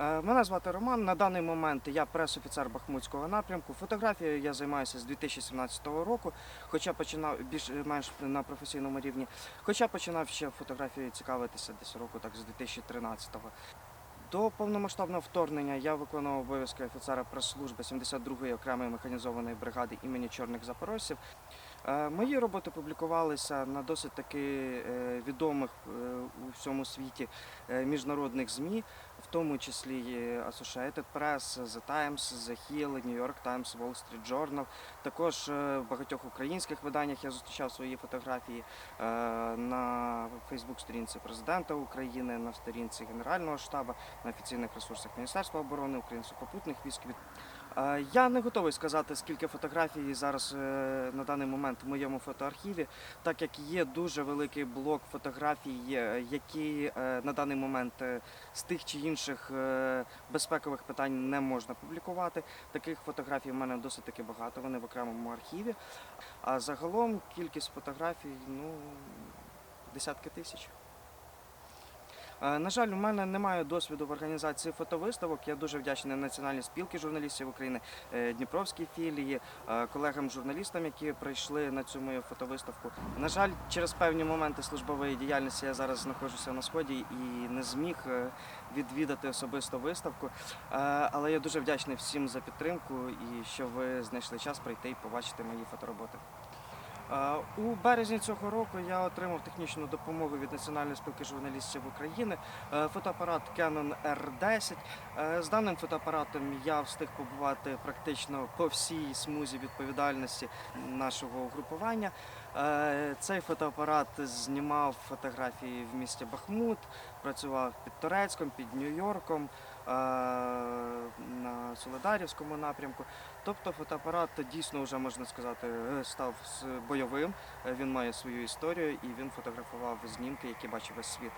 Е, Мене звати Роман. На даний момент я прес-офіцер Бахмутського напрямку. Фотографією я займаюся з 2017 року, хоча починав більш-менш на професійному рівні. Хоча починав ще фотографією цікавитися десь року так з 2013-го. До повномасштабного вторгнення я виконував обов'язки офіцера прес-служби 72-ї окремої механізованої бригади імені Чорних Запорожців. Е, Мої роботи публікувалися на досить таки е, відомих е, у всьому світі міжнародних ЗМІ, в тому числі Associated Press, The Times, The Hill, New York Times, Wall Street Journal. Також в багатьох українських виданнях я зустрічав свої фотографії на Фейсбук-сторінці президента України, на сторінці Генерального штабу, на офіційних ресурсах Міністерства оборони України, сухопутних військ. Я не готовий сказати, скільки фотографій зараз е, на даний момент в моєму фотоархіві, так як є дуже великий блок фотографій, які е, на даний момент е, з тих чи інших безпекових питань не можна публікувати. Таких фотографій в мене досить таки багато, вони в окремому архіві. А загалом кількість фотографій ну, десятки тисяч. Е, На жаль, у мене немає досвіду в організації фотовиставок. Я дуже вдячний Національній спілки журналістів України, е, Дніпровській філії, е, колегам-журналістам, які прийшли на цю мою фотовиставку. На жаль, через певні моменти службової діяльності я зараз знаходжуся на сході і не зміг відвідати особисто виставку. Але я дуже вдячний всім за підтримку і що ви знайшли час прийти і побачити мої фотороботи. У березні цього року я отримав технічну допомогу від Національної спілки журналістів України. Е, Фотоапарат Canon R10. Е, З даним фотоапаратом я встиг побувати практично по всій смузі відповідальності нашого угрупування. Е, Цей фотоапарат знімав фотографії в місті Бахмут, працював під Турецьком, під Нью-Йорком, на Солидарівському напрямку. Тобто фотоапарат дійсно вже можна сказати е, став бойовим. Е, Він має свою історію і він фотографував знімки, які бачив весь світ.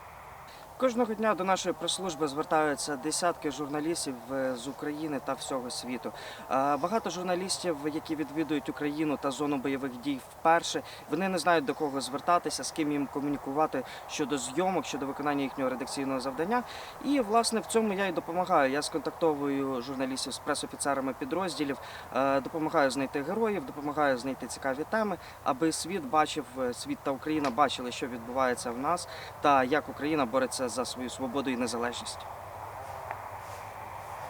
Кожного дня до нашої прес-служби звертаються десятки журналістів е, з України та всього світу. Е, Багато журналістів, які відвідують Україну та зону бойових дій вперше, вони не знають до кого звертатися, з ким їм комунікувати щодо зйомок, щодо виконання їхнього редакційного завдання. І власне в цьому я і допомагаю. Я сконтактовую журналістів з прес-офіцерами підрозділів, е, допомагаю знайти героїв, допомагаю знайти цікаві теми, аби світ бачив, світ та Україна бачили, що відбувається в нас, та як Україна бореться за свою свободу і незалежність.